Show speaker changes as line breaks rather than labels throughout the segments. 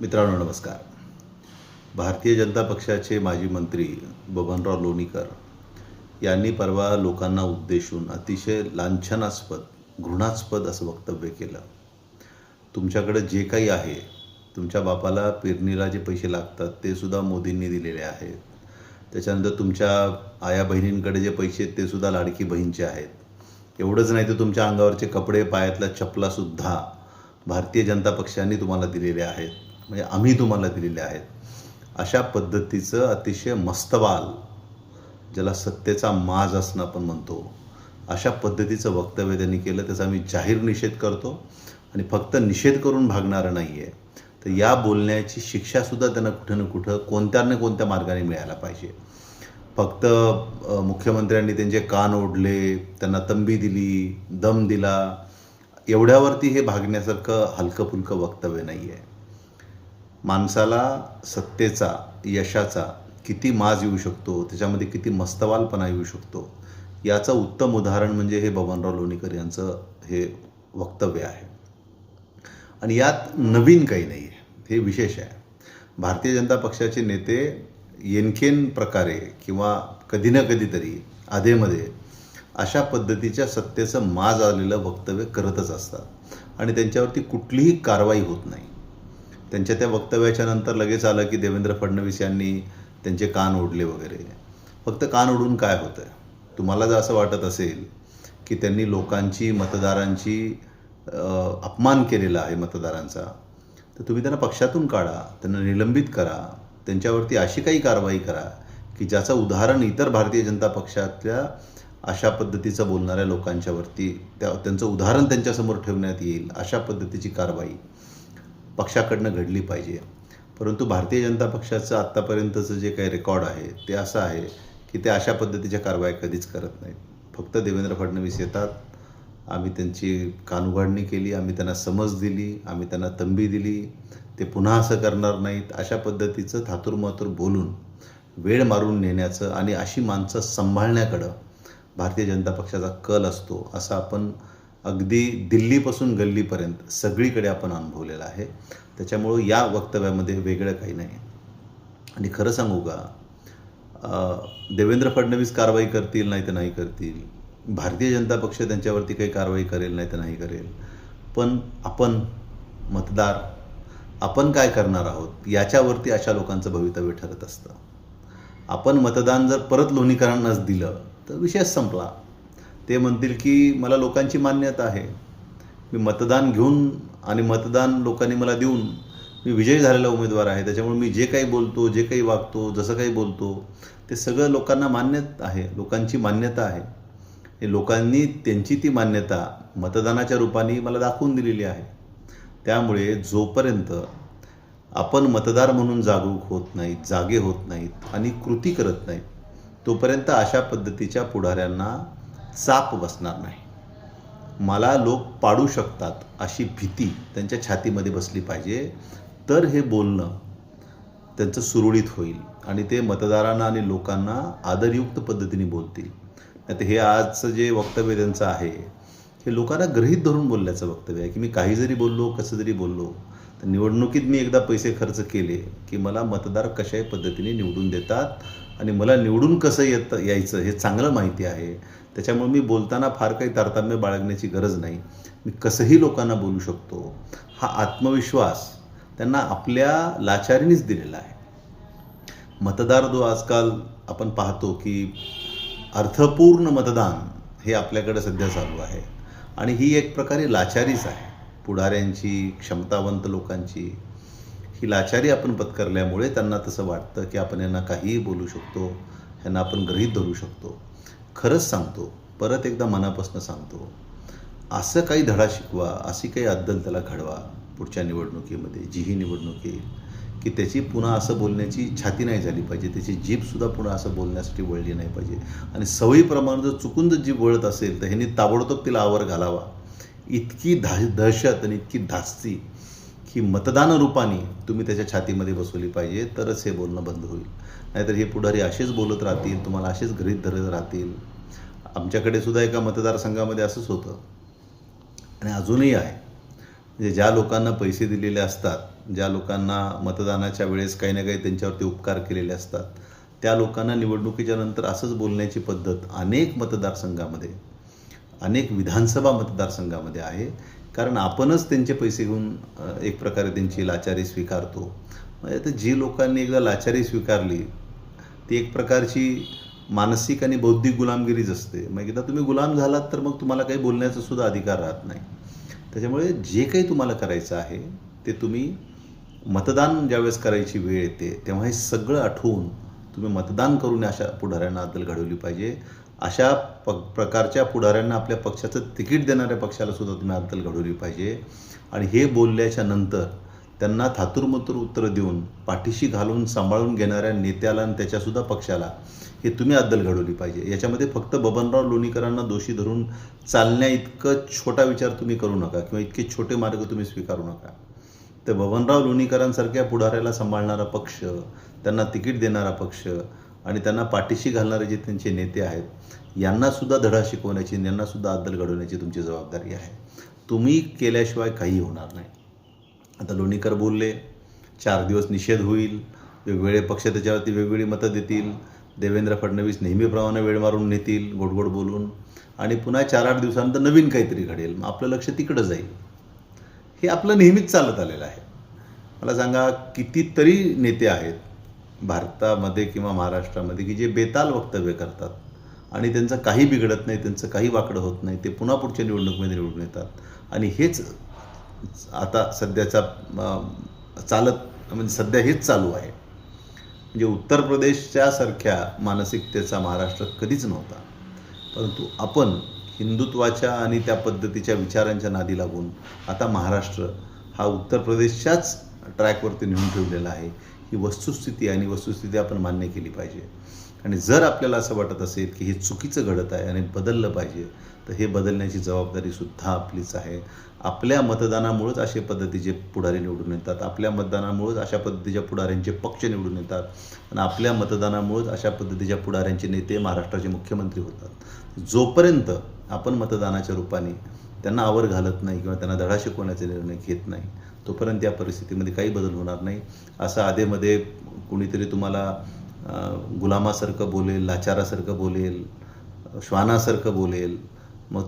मित्रांनो नमस्कार. भारतीय जनता पक्षाचे माजी मंत्री बबनराव लोणीकर यांनी परवा लोकांना उद्देशून अतिशय लांछनास्पद घृणास्पद असं वक्तव्य केलं. तुमच्याकडे जे काही आहे तुमच्या बापाला पेरणीला जे पैसे लागतात ते सुद्धा मोदींनी दिलेले आहेत. त्याच्यानंतर तुमच्या आया बहिणींकडे जे पैसे आहेत ते सुद्धा लाडकी बहीणचे आहेत. एवढंच नाही तर तुमच्या अंगावरचे कपडे पायातल्या चपलासुद्धा भारतीय जनता पक्षाने तुम्हाला दिलेले आहेत. म्हणजे आम्ही तुम्हाला दिलेले आहेत. अशा पद्धतीचं अतिशय मस्तवाल ज्याला सत्तेचा माज असणं आपण म्हणतो अशा पद्धतीचं वक्तव्य त्यांनी केलं त्याचा आम्ही जाहीर निषेध करतो. आणि फक्त निषेध करून भागणारं नाही आहे तर या बोलण्याची शिक्षासुद्धा त्यांना कुठं ना कुठं कोणत्या ना कोणत्या मार्गाने मिळायला पाहिजे. फक्त मुख्यमंत्र्यांनी त्यांचे कान ओढले त्यांना तंबी दिली दम दिला एवढ्यावरती हे भागण्यासारखं हलकं फुलकं वक्तव्य नाही आहे माणसाला सत्तेचा यशाचा किती माज येऊ शकतो? त्याच्यामध्ये किती मस्तवालपणा येऊ शकतो? याचं उत्तम उदाहरण म्हणजे हे बबनराव लोणीकर यांचं हे वक्तव्य आहे. आणि यात नवीन काही नाही आहे. हे विशेष आहे. भारतीय जनता पक्षाचे नेते येनखेन प्रकारे किंवा कधी ना कधीतरी आधेमध्ये अशा पद्धतीच्या सत्तेचं माज आलेलं वक्तव्य करतच असतात. आणि त्यांच्यावरती कुठलीही कारवाई होत नाही. त्यांच्या त्या वक्तव्याच्या नंतर लगेच आलं की देवेंद्र फडणवीस यांनी त्यांचे कान ओढले वगैरे. फक्त कान ओढून काय होतं आहे तुम्हाला जर असं वाटत असेल की त्यांनी लोकांची मतदारांची अपमान केलेला आहे मतदारांचा तर तुम्ही त्यांना पक्षातून काढा त्यांना निलंबित करा त्यांच्यावरती अशी काही कारवाई करा की ज्याचं उदाहरण इतर भारतीय जनता पक्षातल्या अशा पद्धतीचं बोलणाऱ्या लोकांच्यावरती त्या त्यांचं उदाहरण त्यांच्यासमोर ठेवण्यात येईल अशा पद्धतीची कारवाई. पक्षाकडनं घडली पाहिजे. परंतु भारतीय जनता पक्षाचं आत्तापर्यंतचं जे काही रेकॉर्ड आहे ते असं आहे की ते अशा पद्धतीच्या कारवाया कधीच करत नाहीत. फक्त देवेंद्र फडणवीस येतात. आम्ही त्यांची कानउघाडणी केली आम्ही त्यांना समज दिली आम्ही त्यांना तंबी दिली. ते पुन्हा असं करणार नाहीत. अशा पद्धतीचं थातुरमातुर बोलून वेळ मारून नेण्याचं आणि अशी माणसं सांभाळण्याकडं भारतीय जनता पक्षाचा कल असतो असं आपण अगदी दिल्लीपासून गल्लीपर्यंत सगळीकडे आपण अनुभवलेलं आहे. त्याच्यामुळं या वक्तव्यामध्ये वेगळं काही नाही. आणि खरं सांगू का? देवेंद्र फडणवीस कारवाई करतील नाही तर नाही करतील. भारतीय जनता पक्ष त्यांच्यावरती काही कारवाई करेल नाही तर नाही करेल. पण आपण मतदार आपण काय करणार आहोत याच्यावरती अशा लोकांचं भवितव्य ठरत असतं. आपण मतदान जर परत लोणीकरांनाच दिलं तर विषय संपला. ते म्हणतील की मला लोकांची मान्यता आहे. मी मतदान घेऊन आणि मतदान लोकांनी मला देऊन मी विजयी झालेला उमेदवार आहे. त्याच्यामुळे मी जे काही बोलतो जे काही वागतो जसं काही बोलतो ते सगळं लोकांना मान्य आहे. लोकांची मान्यता आहे. हे लोकांनी त्यांची ती मान्यता मतदानाच्या रूपाने मला दाखवून दिलेली आहे. त्यामुळे जोपर्यंत आपण मतदार म्हणून जागरूक होत नाहीत जागे होत नाहीत आणि कृती करत नाहीत तोपर्यंत अशा पद्धतीच्या पुढाऱ्यांना चाप बसणार नाही. मला लोक पाडू शकतात अशी भीती त्यांच्या छातीमध्ये बसली पाहिजे. तर हे बोलणं त्यांचं सुरळीत होईल आणि ते मतदारांना आणि लोकांना आदरयुक्त पद्धतीने बोलतील. आता हे आजचं जे वक्तव्य त्यांचं आहे हे लोकांना गृहीत धरून बोलल्याचं वक्तव्य आहे की मी काही जरी बोललो कसं जरी बोललो तर निवडणुकीत मी एकदा पैसे खर्च केले की मला मतदार कशाही पद्धतीने निवडून देतात आणि मला निवडून कसं येत यायचं हे चांगलं माहिती आहे. त्याच्यामुळे मी बोलताना फार काही तारतम्य बाळगण्याची गरज नाही. मी कसंही लोकांना बोलू शकतो. हा आत्मविश्वास त्यांना आपल्या लाचारीनेच दिलेला आहे. मतदार जो आजकाल आपण पाहतो की अर्थपूर्ण मतदान हे आपल्याकडे सध्या चालू आहे. आणि ही एक प्रकारे लाचारीच आहे. पुढाऱ्यांची क्षमतावंत लोकांची ही लाचारी आपण पत्करल्यामुळे त्यांना तसं वाटतं की आपण यांना काहीही बोलू शकतो यांना आपण गृहीत धरू शकतो. खरंच सांगतो परत एकदा मनापासून सांगतो असं काही धडा शिकवा अशी काही अद्दल त्याला घडवा पुढच्या निवडणुकीमध्ये जीही निवडणूक येईल की त्याची पुन्हा असं बोलण्याची छाती नाही झाली पाहिजे त्याची जीभसुद्धा पुन्हा असं बोलण्यासाठी वळली नाही पाहिजे. आणि सवयीप्रमाणे जर चुकून जर जीभ वळत असेल तर ह्यांनी ताबडतोब तिला आवर घालावा. इतकी धा दहशत आणि इतकी धास्ती की मतदान रूपाने तुम्ही त्याच्या छातीमध्ये बसवली पाहिजे तरच हे बोलणं बंद होईल. नाहीतर हे पुढारी असेच बोलत राहतील तुम्हाला असेच गृहीत धरत राहतील. आमच्याकडे सुद्धा एका मतदारसंघामध्ये असंच होतं. आणि अजूनही आहे. म्हणजे ज्या लोकांना पैसे दिलेले असतात ज्या लोकांना मतदानाच्या वेळेस काही ना काही त्यांच्यावरती उपकार केलेले असतात त्या लोकांना निवडणुकीच्या नंतर असंच बोलण्याची पद्धत अनेक मतदारसंघामध्ये अनेक विधानसभा मतदारसंघामध्ये आहे. कारण आपणच त्यांचे पैसे घेऊन एक प्रकारे त्यांची लाचारी स्वीकारतो. म्हणजे तर जी लोकांनी एकदा लाचारी स्वीकारली ती एक प्रकारची मानसिक आणि बौद्धिक गुलामगिरीच असते. मग एकदा तुम्ही गुलाम झालात तर मग तुम्हाला काही बोलण्याचा सुद्धा अधिकार राहत नाही. त्याच्यामुळे जे काही तुम्हाला करायचं आहे ते तुम्ही मतदान ज्यावेळेस करायची वेळ येते तेव्हा हे सगळं आठवून तुम्ही मतदान करून अशा पुढाऱ्यांना अद्दल घडवली पाहिजे. अशा प प्रकारच्या पुढाऱ्यांना आपल्या पक्षाचं तिकीट देणाऱ्या पक्षाला सुद्धा तुम्ही अद्दल घडवली पाहिजे. आणि हे बोलल्याच्या नंतर त्यांना थातुरमतुर उत्तरं देऊन पाठीशी घालून सांभाळून घेणाऱ्या नेत्याला आणि त्याच्यासुद्धा पक्षाला हे तुम्ही अद्दल घडवली पाहिजे. याच्यामध्ये फक्त बबनराव लोणीकरांना दोषी धरून चालण्या इतकं छोटा विचार तुम्ही करू नका किंवा इतके छोटे मार्ग तुम्ही स्वीकारू नका. तर बबनराव लोणीकरांसारख्या पुढाऱ्याला सांभाळणारा पक्ष त्यांना तिकीट देणारा पक्ष आणि त्यांना पाठीशी घालणारे जे त्यांचे नेते आहेत यांनासुद्धा धडा शिकवण्याची यांनासुद्धा अद्दल घडवण्याची तुमची जबाबदारी आहे. तुम्ही केल्याशिवाय काही होणार नाही. आता लोणीकर बोलले चार दिवस निषेध होईल वेगवेगळे पक्ष त्याच्यावरती वेगवेगळी मतं देतील देवेंद्र फडणवीस नेहमीप्रमाणे वेळ मारून नेतील गोडगोड बोलून. आणि पुन्हा चार आठ दिवसानंतर नवीन काहीतरी घडेल. मग आपलं लक्ष तिकडं जाईल. हे आपलं नेहमीच चालत आलेलं आहे. मला सांगा कितीतरी नेते आहेत भारतामध्ये किंवा महाराष्ट्रामध्ये की जे बेताल वक्तव्य करतात आणि त्यांचं काही बिघडत नाही त्यांचं काही वाकडं होत नाही ते पुन्हा पुढच्या निवडणुकीमध्ये निवडून येतात. आणि हेच आता सध्याचा चालत म्हणजे सध्या हेच चालू आहे. म्हणजे उत्तर प्रदेशच्या सारख्या मानसिकतेचा महाराष्ट्र कधीच नव्हता. परंतु आपण हिंदुत्वाच्या आणि त्या पद्धतीच्या विचारांच्या नादी लागून आता महाराष्ट्र हा उत्तर प्रदेशच्याच ट्रॅकवरती नेऊन ठेवलेला आहे. ही वस्तुस्थिती आणि वस्तुस्थिती आपण मान्य केली पाहिजे. आणि जर आपल्याला असं वाटत असेल की हे चुकीचं घडत आहे आणि बदललं पाहिजे तर हे बदलण्याची जबाबदारी सुद्धा आपलीच आहे. आपल्या मतदानामुळेच अशा पद्धतीचे पुढारी निवडून येतात. आपल्या मतदानामुळेच अशा पद्धतीच्या पुढाऱ्यांचे पक्ष निवडून येतात. आणि आपल्या मतदानामुळेच अशा पद्धतीच्या पुढाऱ्यांचे नेते महाराष्ट्राचे मुख्यमंत्री होतात. जोपर्यंत आपण मतदानाच्या रूपाने त्यांना आवर घालत नाही किंवा त्यांना धडा शिकवण्याचे निर्णय घेत नाही तोपर्यंत या परिस्थितीमध्ये काही बदल होणार नाही. असं आधेमध्ये कुणीतरी तुम्हाला गुलामासारखं बोलेल लाचारासारखं बोलेल श्वानासारखं बोलेल. मग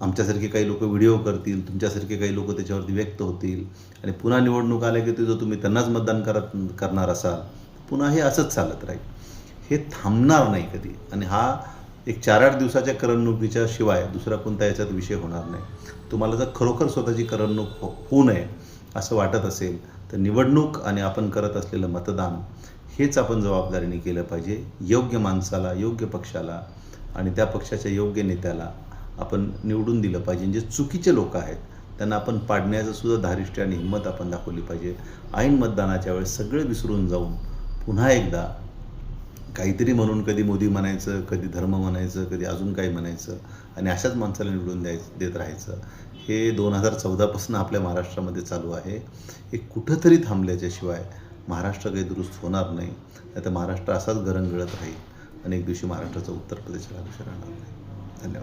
आमच्यासारखे काही लोक व्हिडिओ करतील तुमच्यासारखे काही लोक त्याच्यावरती व्यक्त होतील. आणि पुन्हा निवडणूक आल्या की जर तुम्ही त्यांनाच मतदान करत करणार असाल. पुन्हा हे असंच चालत राहील. हे थांबणार नाही कधी. आणि हा एक चार आठ दिवसाच्या करमणुकीच्या शिवाय दुसरा कोणता याच्यात विषय होणार नाही. तुम्हाला जर खरोखर स्वतःची करमणूक हो होऊ नये असं वाटत असेल तर निवडणूक आणि आपण करत असलेलं मतदान हेच आपण जबाबदारीने केलं पाहिजे. योग्य माणसाला योग्य पक्षाला आणि त्या पक्षाच्या योग्य नेत्याला आपण निवडून दिलं पाहिजे. जे चुकीचे लोक आहेत त्यांना आपण पाडण्याचं सुद्धा धारिष्ट्य आणि हिंमत आपण दाखवली पाहिजे. ऐन मतदानाच्या वेळेस सगळे विसरून जाऊन पुन्हा एकदा काहीतरी म्हणून कधी मोदी म्हणायचं कधी धर्म म्हणायचं कधी अजून काही म्हणायचं आणि अशाच माणसाला निवडून द्यायचं देत राहायचं हे दोन हजार चौदापासून आपल्या महाराष्ट्रामध्ये चालू आहे. हे कुठंतरी थांबल्याच्याशिवाय महाराष्ट्र काही दुरुस्त होणार नाही. नाही तर महाराष्ट्र असाच गरंगळत राहील आणि एक दिवशी महाराष्ट्राचं उत्तर प्रदेशाला राहणार नाही. धन्यवाद.